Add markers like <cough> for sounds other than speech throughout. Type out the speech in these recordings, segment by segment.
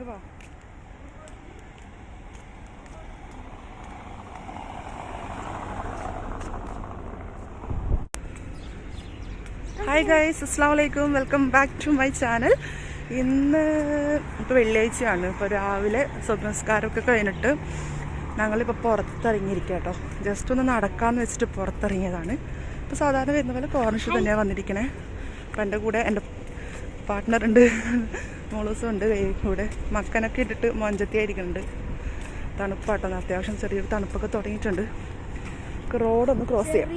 Hi guys അസ്സാം വലൈക്കും welcome back to my channel ഇന്ന് ഇപ്പോൾ വെള്ളിയാഴ്ചയാണ്. ഇപ്പോൾ രാവിലെ സ്വപ്നസ്കാരമൊക്കെ കഴിഞ്ഞിട്ട് ഞങ്ങളിപ്പോൾ പുറത്തിറങ്ങിയിരിക്കുക കേട്ടോ ജസ്റ്റ് ഒന്ന് നടക്കാമെന്ന് വെച്ചിട്ട് പുറത്തിറങ്ങിയതാണ്. ഇപ്പോൾ സാധാരണ വരുന്ന പോലെ കോർണിഷ് തന്നെയാണ് വന്നിരിക്കണേ. അപ്പം എന്റെ കൂടെ എന്റെ പാർട്ട്ണറുണ്ട് മോളൂസും ഉണ്ട്. കൂടെ മക്കനൊക്കെ ഇട്ടിട്ട് മൊഞ്ചത്തിയായിരിക്കുന്നുണ്ട്. തണുപ്പാട്ടോ അത്യാവശ്യം ചെറിയൊരു തണുപ്പൊക്കെ തുടങ്ങിയിട്ടുണ്ട്. റോഡൊന്ന് ക്രോസ് ചെയ്യാം.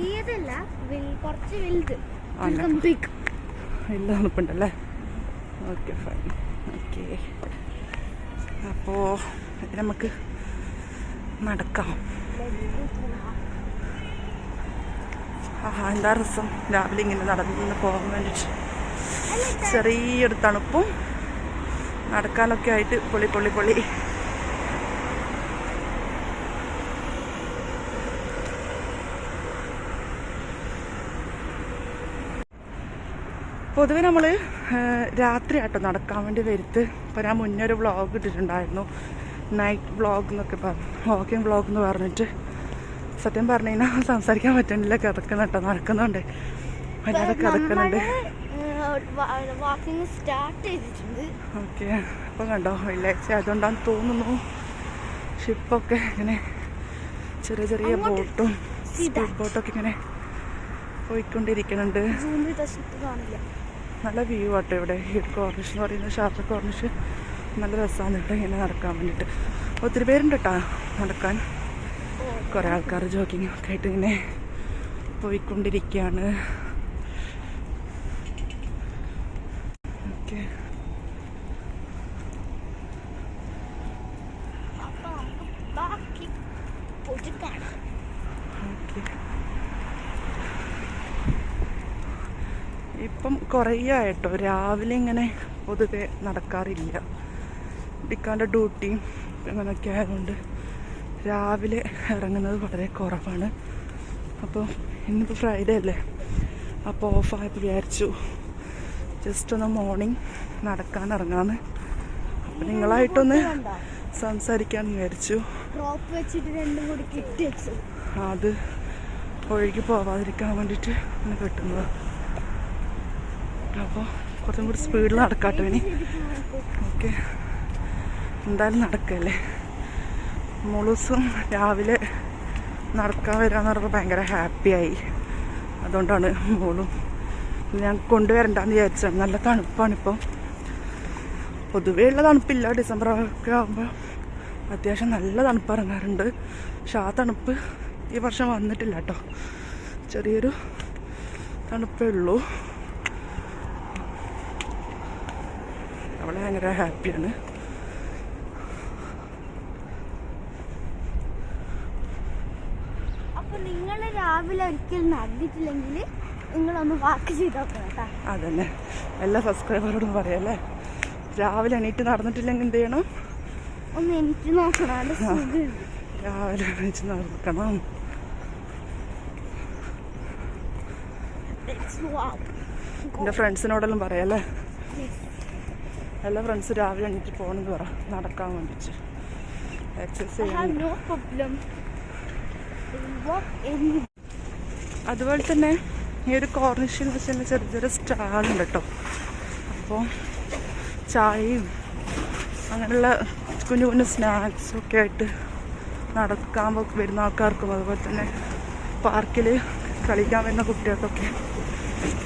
വലിയ തണുപ്പുണ്ടല്ലേ? ഓക്കെ ഫൈൻ ഓക്കെ അപ്പോ നമുക്ക് നടക്കാം. എന്താ രസം? രാവിലെ ഇങ്ങനെ നടന്നു പോകാൻ വേണ്ടിയിട്ട് ചെറിയൊരു തണുപ്പും നടക്കാനൊക്കെ ആയിട്ട് പൊളി പൊളി പൊളി. പൊതുവെ നമ്മൾ രാത്രി ആട്ടോ നടക്കാൻ വേണ്ടി വരുത്ത്. ഇപ്പോൾ ഞാൻ മുന്നേ ഒരു വ്ളോഗ് ഇട്ടിട്ടുണ്ടായിരുന്നു. നൈറ്റ് വ്ളോഗ് എന്നൊക്കെ പറഞ്ഞു വാക്കിംഗ് വ്ളോഗ് എന്ന് പറഞ്ഞിട്ട്. സത്യം പറഞ്ഞു കഴിഞ്ഞാൽ സംസാരിക്കാൻ പറ്റണില്ല. കിടക്കുന്നുണ്ടോ നടക്കുന്നുണ്ട്. വല്ലാതെ കിടക്കുന്നുണ്ട്. വാക്കിംഗ് സ്റ്റാർട്ട് ചെയ്തിട്ടുണ്ട്. ഓക്കെ അപ്പോൾ കണ്ടോ വെള്ളിയാഴ്ച അതുകൊണ്ടാന്ന് തോന്നുന്നു ഷിപ്പൊക്കെ ഇങ്ങനെ ചെറിയ ചെറിയ ബോട്ടും സ്പീഡ് ബോട്ടൊക്കെ ഇങ്ങനെ പോയിക്കൊണ്ടിരിക്കുന്നുണ്ട്. നല്ല വ്യൂ ആട്ടോ ഇവിടെ. ഈ കോർണിഷ് എന്ന് പറയുന്നത് ഷാർജ കോർണിഷ് നല്ല രസമാണ് കേട്ടോ ഇങ്ങനെ നടക്കാൻ വേണ്ടിയിട്ട് ഒത്തിരി പേരുണ്ട് കേട്ടോ നടക്കാൻ. കുറേ ആൾക്കാർ ജോഗിങ് ഒക്കെ ആയിട്ട് ഇങ്ങനെ പോയിക്കൊണ്ടിരിക്കുകയാണ് കാണാം. ഇപ്പം കുറേ ആയിട്ടോ. രാവിലെ ഇങ്ങനെ പൊതുവെ നടക്കാറില്ല. ഇടിക്കാന്റെ ഡ്യൂട്ടിയും അങ്ങനെയൊക്കെ ആയതുകൊണ്ട് രാവിലെ ഇറങ്ങുന്നത് വളരെ കുറവാണ്. അപ്പോൾ ഇന്നിപ്പോൾ ഫ്രൈഡേ അല്ലേ? അപ്പോൾ ഓഫായപ്പോൾ വിചാരിച്ചു. ജസ്റ്റ് ഒന്ന് മോർണിംഗ് നടക്കാൻ ഇറങ്ങാന്ന് അപ്പം നിങ്ങളായിട്ടൊന്ന് സംസാരിക്കാൻ വിചാരിച്ചു. അത് ഒഴുകി പോവാതിരിക്കാൻ വേണ്ടിട്ട് ഇങ്ങനെ കെട്ടുന്നത്. അപ്പോൾ കുറച്ചും കൂടി സ്പീഡിൽ നടക്കാട്ടോ ഇനി. ഓക്കെ. എന്തായാലും നടക്കല്ലേ? മുളുസും രാവിലെ നടക്കാൻ വരാന്ന് പറഞ്ഞപ്പോൾ ഭയങ്കര ഹാപ്പിയായി അതുകൊണ്ടാണ് മോളും ഞാൻ കൊണ്ടുവരണ്ടെന്ന് വിചാരിച്ചത് നല്ല തണുപ്പാണിപ്പോൾ പൊതുവേ ഉള്ള തണുപ്പില്ല. ഡിസംബർ ഒക്കെ ആകുമ്പോൾ അത്യാവശ്യം നല്ല തണുപ്പ് ഇറങ്ങാറുണ്ട്. പക്ഷെ ആ തണുപ്പ് ഈ വർഷം വന്നിട്ടില്ല കേട്ടോ ചെറിയൊരു തണുപ്പേ ഉള്ളൂ. അവളെ ഭയങ്കര ഹാപ്പിയാണ്. നിങ്ങൾ രാവിലെ ഒരിക്കലും നടന്നിട്ടില്ലെങ്കിൽ നിങ്ങളൊന്ന് വാക്ക് ചെയ്ത് നോക്കണം കേട്ടാ. അതന്നെ. എല്ലാ സബ്സ്ക്രൈബറോടും പറയല്ലേ? രാവിലെ എണീറ്റ് നടന്നിട്ടില്ലെങ്കിൽ എന്ത് ചെയ്യണം? ഒന്ന് എണീറ്റ് നോക്കണം രാവിലെ എണീച്ച് നടക്കണം. എന്റെ ഫ്രണ്ട്സിനോടെല്ലാം പറയല്ലേ? എല്ലാ ഫ്രണ്ട്സും രാവിലെ എണീറ്റ് പോകണമെന്ന് പറ. നടക്കാൻ വേണ്ടിയിട്ട് എക്സസൈസ് ചെയ്യാൻ അതുപോലെ തന്നെ ഈ ഒരു കോർണിഷിൽ വെച്ച് തന്നെ ചെറിയ ചെറിയ സ്റ്റാളുണ്ട് കേട്ടോ അപ്പോൾ ചായയും അങ്ങനെയുള്ള കുഞ്ഞു കുഞ്ഞു സ്നാക്സും ഒക്കെ ആയിട്ട് നടക്കാൻ വരുന്ന ആൾക്കാർക്കും അതുപോലെ തന്നെ പാർക്കിൽ കളിക്കാൻ വരുന്ന കുട്ടികൾക്കൊക്കെ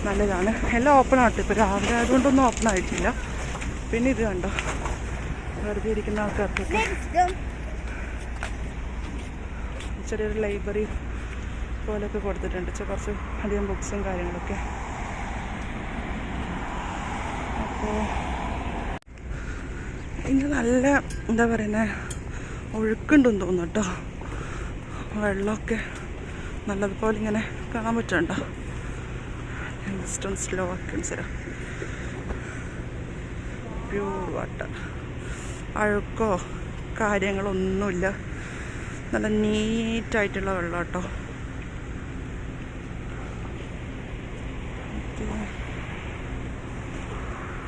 നല്ലതാണ്. എല്ലാം ഓപ്പൺ ആട്ടോ ഇപ്പോൾ രാവിലെ ആയതുകൊണ്ടൊന്നും ഓപ്പൺ ആയിട്ടില്ല. പിന്നെ ഇത് കണ്ടോ? വെറുതെ ഇരിക്കുന്ന ആൾക്കാർക്കൊക്കെ. ചെറിയൊരു ലൈബ്രറി പോലെയൊക്കെ കൊടുത്തിട്ടുണ്ട്. കുറച്ച് അധികം ബുക്സും കാര്യങ്ങളൊക്കെ. അപ്പോൾ ഇന്ന് നല്ല എന്താ പറയുന്നത് ഒഴുക്കുണ്ടെന്ന് തോന്നുന്നു കേട്ടോ. വെള്ളമൊക്കെ നല്ലതുപോലെ ഇങ്ങനെ കാണാൻ പറ്റുന്നുണ്ടോ? ജസ്റ്റ് ഒന്ന് സ്ലോ ആക്കി പ്യൂർ വാട്ടർ അഴുക്കോ കാര്യങ്ങളൊന്നുമില്ല. നല്ല നീറ്റായിട്ടുള്ള വെള്ളം കേട്ടോ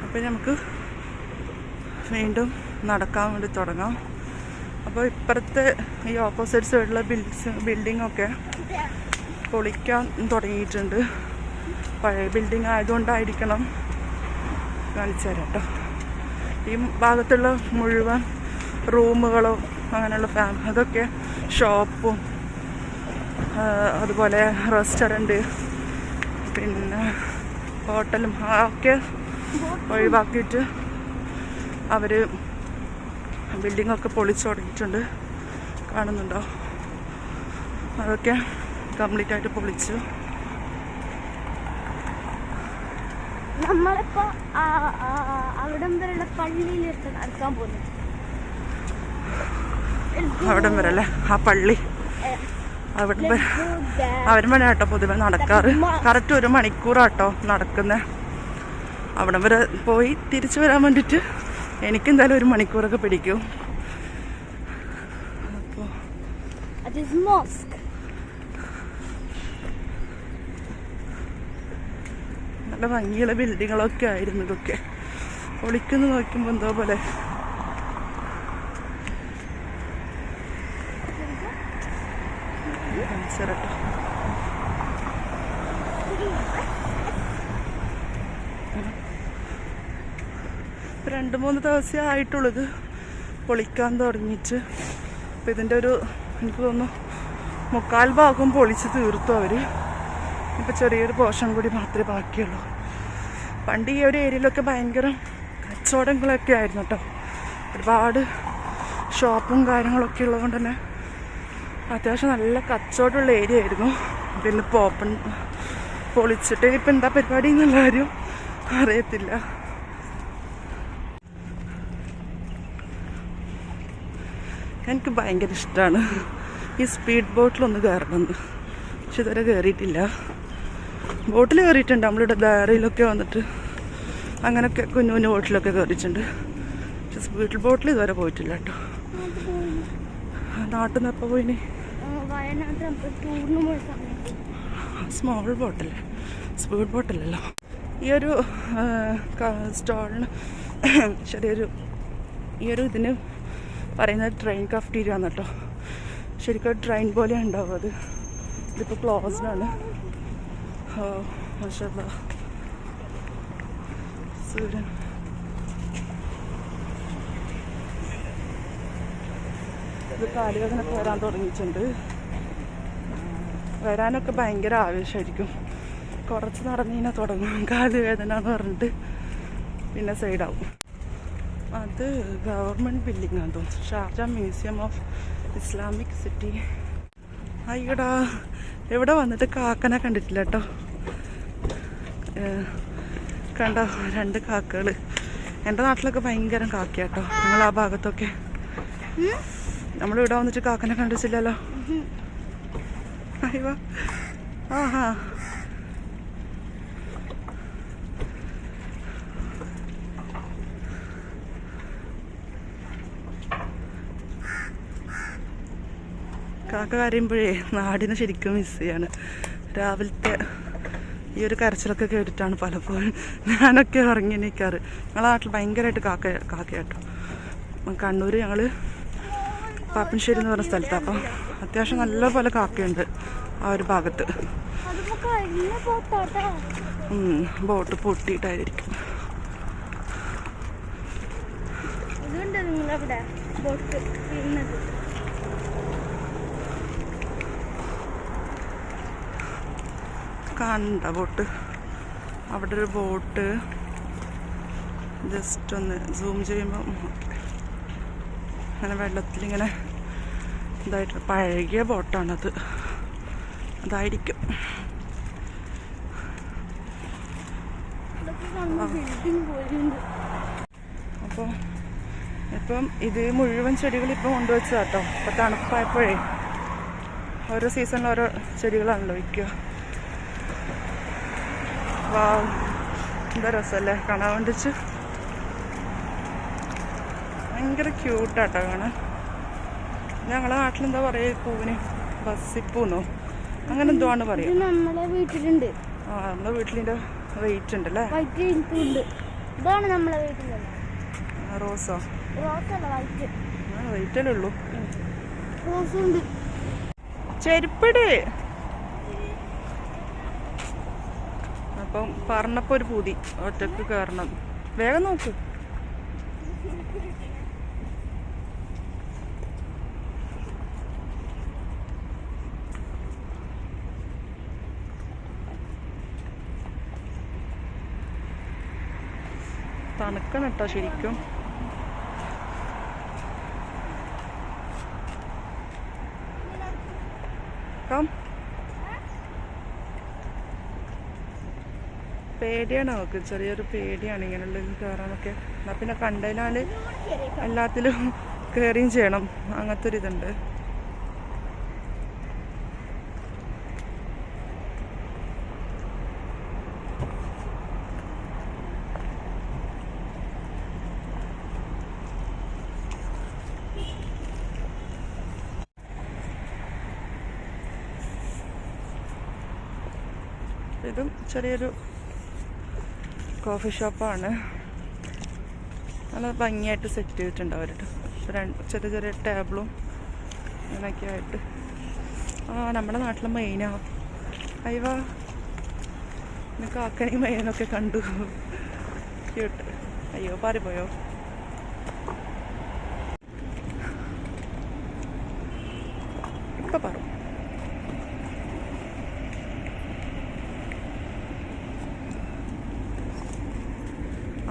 അപ്പം നമുക്ക് വീണ്ടും നടക്കാൻ വേണ്ടി തുടങ്ങാം. അപ്പോൾ ഇപ്പുറത്തെ ഈ ഓപ്പോസിറ്റ് സൈഡിലെ ബിൽഡ്സ് ബിൽഡിംഗ് ഒക്കെ പൊളിക്കാൻ തുടങ്ങിയിട്ടുണ്ട്. പഴയ ബിൽഡിംഗ് ആയതുകൊണ്ടായിരിക്കണം കാണിച്ചു തരാം കേട്ടോ. ഈ ഭാഗത്തുള്ള മുഴുവൻ റൂമുകളോ അങ്ങനെയുള്ള ഫാം അതൊക്കെ ഷോപ്പും അതുപോലെ റെസ്റ്റോറന്റ് പിന്നെ ഹോട്ടലും ഒക്കെ ഒഴിവാക്കിയിട്ട് അവർ ബിൽഡിംഗ് ഒക്കെ പൊളിച്ചു തുടങ്ങിയിട്ടുണ്ട്. കാണുന്നുണ്ടോ? അതൊക്കെ കംപ്ലീറ്റ് ആയിട്ട് പൊളിച്ചു. നമ്മളിപ്പോ അവിടം വരെയുള്ള പള്ളിയിലേക്ക് നടക്കാൻ പോകുന്നു. അവിടം വരെ അല്ലേ ആ പള്ളി. അവിടെ വരെ. അവരും വേണം കേട്ടോ പൊതുവെ നടക്കാറ്. കറക്റ്റ് ഒരു മണിക്കൂറാട്ടോ നടക്കുന്നത് അവിടം വരെ പോയി തിരിച്ചു വരാൻ വേണ്ടിയിട്ട് എനിക്കെന്തായാലും ഒരു മണിക്കൂറൊക്കെ പിടിക്കും. അപ്പോൾ. നല്ല ഭംഗിയുള്ള ബിൽഡിങ്ങുകളൊക്കെ ആയിരുന്നു ഇതൊക്കെ. ഒളിക്കുന്നു നോക്കുമ്പോൾ എന്തോ പോലെ. കാണിച്ചു തരാം ട്ടോ. ഇപ്പൊ രണ്ട് മൂന്ന് ദിവസമേ പൊളിക്കാൻ തുടങ്ങിയിട്ട്. അപ്പം ഇതിന്റെ ഒരു എനിക്ക് തോന്നുന്നു മുക്കാൽ ഭാഗം പൊളിച്ച് തീർത്തു അവർ ഇപ്പം ചെറിയൊരു പോർഷൻ കൂടി മാത്രമേ ബാക്കിയുള്ളൂ. പണ്ട് ഈ ഒരു ഏരിയയിലൊക്കെ ഭയങ്കര കച്ചവടങ്ങളൊക്കെ ആയിരുന്നു കേട്ടോ. ഒരുപാട് ഷോപ്പും കാര്യങ്ങളൊക്കെ ഉള്ളതുകൊണ്ട് തന്നെ അത്യാവശ്യം നല്ല കച്ചവടമുള്ള ഏരിയ ആയിരുന്നു. പിന്നെ ഇപ്പോൾ ഓപ്പൺ പൊളിച്ചിട്ട് ഇപ്പം എന്താ പരിപാടി എന്നുള്ള കാര്യം അറിയത്തില്ല. എനിക്ക് ഭയങ്കര ഇഷ്ടമാണ് ഈ സ്പീഡ് ബോട്ടിലൊന്ന് കയറണമെന്ന് പക്ഷെ ഇതുവരെ കയറിയിട്ടില്ല ബോട്ടിൽ കയറിയിട്ടുണ്ട് നമ്മളിവിടെ ദാരയിലൊക്കെ വന്നിട്ട് അങ്ങനെയൊക്കെ കുഞ്ഞു കുഞ്ഞു ബോട്ടിലൊക്കെ കയറിയിട്ടുണ്ട് പക്ഷെ സ്പീഡ് ബോട്ടിൽ ഇതുവരെ പോയിട്ടില്ല കേട്ടോ. നാട്ടിൽ നിന്ന് എപ്പോൾ പോയിനി സ്മോൾ ബോട്ടല്ലേ സ്പീഡ് ബോട്ടല്ലല്ലോ ഈ ഒരു സ്റ്റോളിന് <coughs> ചെറിയൊരു ഈ ഒരു ഇതിന് പറയുന്നത് ട്രെയിൻ കഫ്റ്റീരിയ ആണ് കേട്ടോ. ശരിക്കും ട്രെയിൻ പോലെ ഉണ്ടാവും അത്. ഇതിപ്പോൾ ക്ലോസ്ഡ് ആണ്. സൂര്യൻ ഇത് കാലുവേദന വരാൻ തുടങ്ങിയിട്ടുണ്ട്. വരാനൊക്കെ ഭയങ്കര ആവേശമായിരിക്കും കുറച്ച് നടന്നു കഴിഞ്ഞാൽ തുടങ്ങും കാലുവേദന എന്ന് പറഞ്ഞിട്ട് പിന്നെ സൈഡാവും അത് ഗവൺമെന്റ് ബിൽഡിംഗ് ആണെന്ന് തോന്നുന്നു. Sharjah museum of Islamic city അയ്യടാ എവിടെ വന്നിട്ട് കാക്കനെ കണ്ടിട്ടില്ല കേട്ടോ കണ്ട കണ്ടോ രണ്ട് കാക്കകൾ എന്റെ നാട്ടിലൊക്കെ ഭയങ്കര കാക്കയാട്ടോ നിങ്ങൾ ആ ഭാഗത്തൊക്കെ? നമ്മളിവിടെ വന്നിട്ട് കാക്കനെ കണ്ടിട്ടില്ലല്ലോ? അയ്യോ ആഹാ. കാക്ക കരയുമ്പോഴേ നാടിനെ ശരിക്കും മിസ് ചെയ്യാണ്. രാവിലത്തെ ഈ ഒരു കരച്ചിലൊക്കെ കേട്ടിട്ടാണ് പലപ്പോഴും ഞാനൊക്കെ ഇറങ്ങി നിൽക്കാറ് ഞങ്ങളെ നാട്ടിൽ ഭയങ്കരമായിട്ട് കാക്ക കാക്കയാട്ടോ. കണ്ണൂർ ഞങ്ങൾ പാപ്പൻശ്ശേരി എന്ന് പറഞ്ഞ സ്ഥലത്താണ് അപ്പം അത്യാവശ്യം നല്ല പോലെ കാക്കയുണ്ട് ആ ഒരു ഭാഗത്ത്. ബോട്ട് പൊട്ടിയിട്ടായിരിക്കും. ഇതുണ്ട് നിങ്ങളവിടെ ബോട്ട് കാണണ്ട ബോട്ട്. അവിടെ ഒരു ബോട്ട്. ജസ്റ്റ് ഒന്ന് സൂം ചെയ്യുമ്പോൾ അങ്ങനെ വെള്ളത്തിലിങ്ങനെ ഇതായിട്ട് പഴകിയ ബോട്ടാണത്. അതായിരിക്കും. അപ്പോൾ ഇപ്പം ഇത് മുഴുവൻ ചെടികൾ ഇപ്പം കൊണ്ടുവച്ചതാട്ടോ. ഇപ്പം തണുപ്പായപ്പോഴേ. ഓരോ സീസണിൽ ഓരോ ചെടികളാണല്ലോ വയ്ക്കുക വാ എന്താ രസമല്ലേ കാണാൻ വേണ്ടിച്ച്. ഭയങ്കര ക്യൂട്ടാട്ടോ കാണാൻ. ഞങ്ങളെ നാട്ടിലെന്താ പറയുക പൂവിന്? ബസ്സിപ്പൂന്നോ? അങ്ങനെ എന്തോ ആണ് പറയുക വീട്ടിലുണ്ട്. ആ നമ്മളെ വീട്ടിലിന്റെ വെയിറ്റ് ഉണ്ട് അല്ലേ ഇതാണ് നമ്മളെ വീട്ടിലുള്ള റോസോ? വെയിറ്റല്ലേ ഉള്ളൂ. ചെരുപ്പിട്. അപ്പം പറഞ്ഞപ്പോ ഒരു പൂതി. ഒറ്റയ്ക്ക് കയറണം വേഗം നോക്ക്. തണുക്കണം കേട്ടോ ശരിക്കും. കം. പേടിയാണ് നമുക്ക് ചെറിയൊരു പേടിയാണ് ഇങ്ങനെയുള്ള കയറാനൊക്കെ. എന്നാൽ പിന്നെ കണ്ടതിനാൽ എല്ലാത്തിലും കയറിയും ചെയ്യണം. അങ്ങനത്തെ ഒരു ഇതുണ്ട് ഇതും ചെറിയൊരു കോഫി ഷോപ്പാണ് നല്ല ഭംഗിയായിട്ട് സെറ്റ് ചെയ്തിട്ടുണ്ട് അവരുടെ രണ്ട് ചെറിയ ചെറിയ ടേബിളും അങ്ങനെയൊക്കെ ആയിട്ട്. ആ നമ്മുടെ നാട്ടിലെ മെയിനാ അയ്യവാ നിനക്ക് ആക്കണി മെയിനൊക്കെ കണ്ടു. ക്യൂട്ട് അയ്യോ പാറിപ്പോയോ? ഇപ്പൊ പറ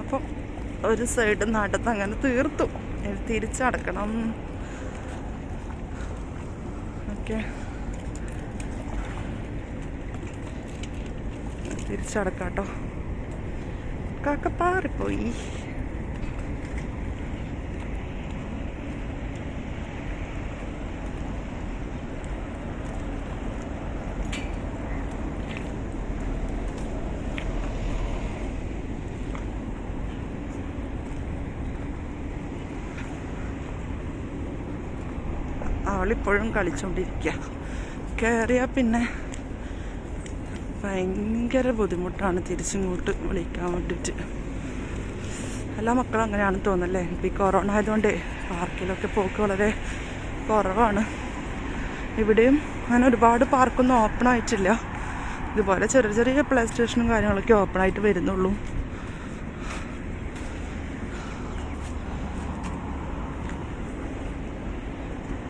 അപ്പം ഒരു സൈഡ് നടന്ന് അങ്ങനെ തീർത്തു. തിരിച്ചടക്കണം ഓക്കെ. തിരിച്ചടക്കാട്ടോ കാക്ക അവളിപ്പോഴും കളിച്ചോണ്ടിരിക്കുക കയറിയാൽ പിന്നെ ഭയങ്കര ബുദ്ധിമുട്ടാണ് തിരിച്ചിങ്ങോട്ട് വിളിക്കാൻ വേണ്ടിയിട്ട് എല്ലാ മക്കളും അങ്ങനെയാണ് തോന്നല്ലേ ഇപ്പം ഈ കൊറോണ ആയതുകൊണ്ട് പാർക്കിലൊക്കെ പോക്ക് വളരെ കുറവാണ്. ഇവിടെയും അങ്ങനെ ഒരുപാട് പാർക്കൊന്നും ഓപ്പൺ ആയിട്ടില്ല. ഇതുപോലെ ചെറിയ ചെറിയ പ്ലേ സ്റ്റേഷനും കാര്യങ്ങളൊക്കെ ഓപ്പൺ ആയിട്ട് വരുന്നുള്ളൂ.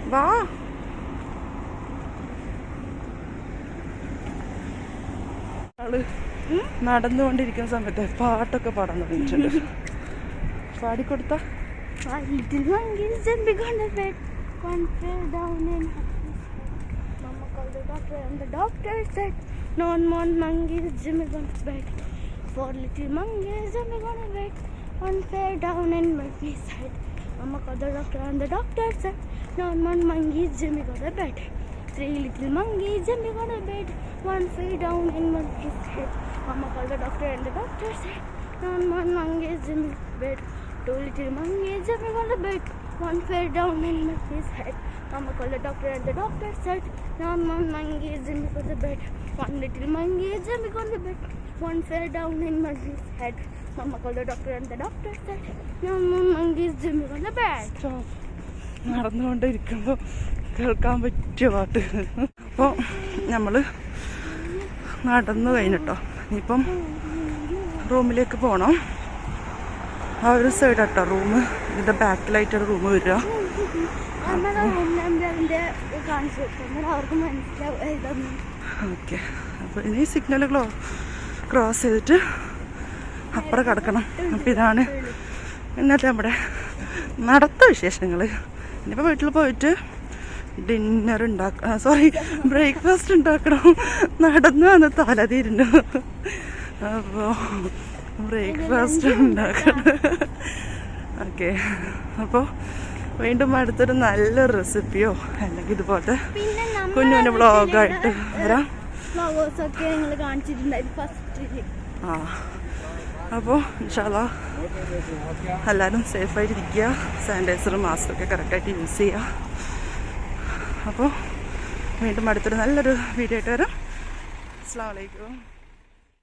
വാ നടന്നുകൊണ്ടിരിക്കുന്ന സമയത്ത് പാട്ടൊക്കെ പാടാൻ തുടങ്ങിയിട്ടുണ്ട് പാടിക്കൊടുത്ത No. One No more monkeys jumping on the bed. Three little monkeys jumping on the bed. One fell down and his head. Mama called the doctor and the doctor said, No more monkeys jumping on the bed. Two little monkeys jumping on the bed. One fell down and his head. Mama called the doctor and the doctor said, No more monkeys jumping on the bed. One little monkey jumping on the bed. One fell down and his head. Mama called the doctor and the doctor said, No more monkeys jumping on the bed. നടന്നുകൊണ്ടിരിക്കുമ്പോൾ കേൾക്കാൻ പറ്റിയ പാട്ട്. അപ്പോൾ നമ്മൾ നടന്നു കഴിഞ്ഞിട്ടോ. ഇനിയിപ്പം റൂമിലേക്ക് പോകണം ആ ഒരു സൈഡ് കേട്ടോ റൂം. ഇതിന്റെ ബാക്കിലായിട്ടാണ് റൂം വരിക. ഓക്കെ. അപ്പോൾ ഇനി സിഗ്നൽ ക്ലോ ക്രോസ് ചെയ്തിട്ട് അപ്പുറം കിടക്കണം. അപ്പോൾ ഇതാണ് ഇന്നത്തെ നമ്മുടെ നടത്ത വിശേഷങ്ങൾ ഇനിയിപ്പോൾ വീട്ടിൽ പോയിട്ട് ഡിന്നർ ഉണ്ടാക്ക സോറി ബ്രേക്ക്ഫാസ്റ്റ് ഉണ്ടാക്കണം. നടന്നു വന്ന് തലതിരുന്നു അപ്പോൾ ബ്രേക്ക്ഫാസ്റ്റ് ഉണ്ടാക്കണം. ഓക്കെ അപ്പോൾ വീണ്ടും അടുത്തൊരു നല്ല റെസിപ്പിയോ അല്ലെങ്കിൽ ഇതുപോലത്തെ കുഞ്ഞു കുഞ്ഞു ബ്ലോഗായിട്ട് വരാം. ആ. അപ്പോൾ ഇൻഷാല്ല എല്ലാവരും സേഫായിട്ട് ഇരിക്കുക സാനിറ്റൈസറും മാസ്കൊക്കെ കറക്റ്റായിട്ട് യൂസ് ചെയ്യുക അപ്പോൾ വീണ്ടും അടുത്തൊരു നല്ലൊരു വീഡിയോ ആയിട്ട് വരാം. അസ്സാം വലൈക്കും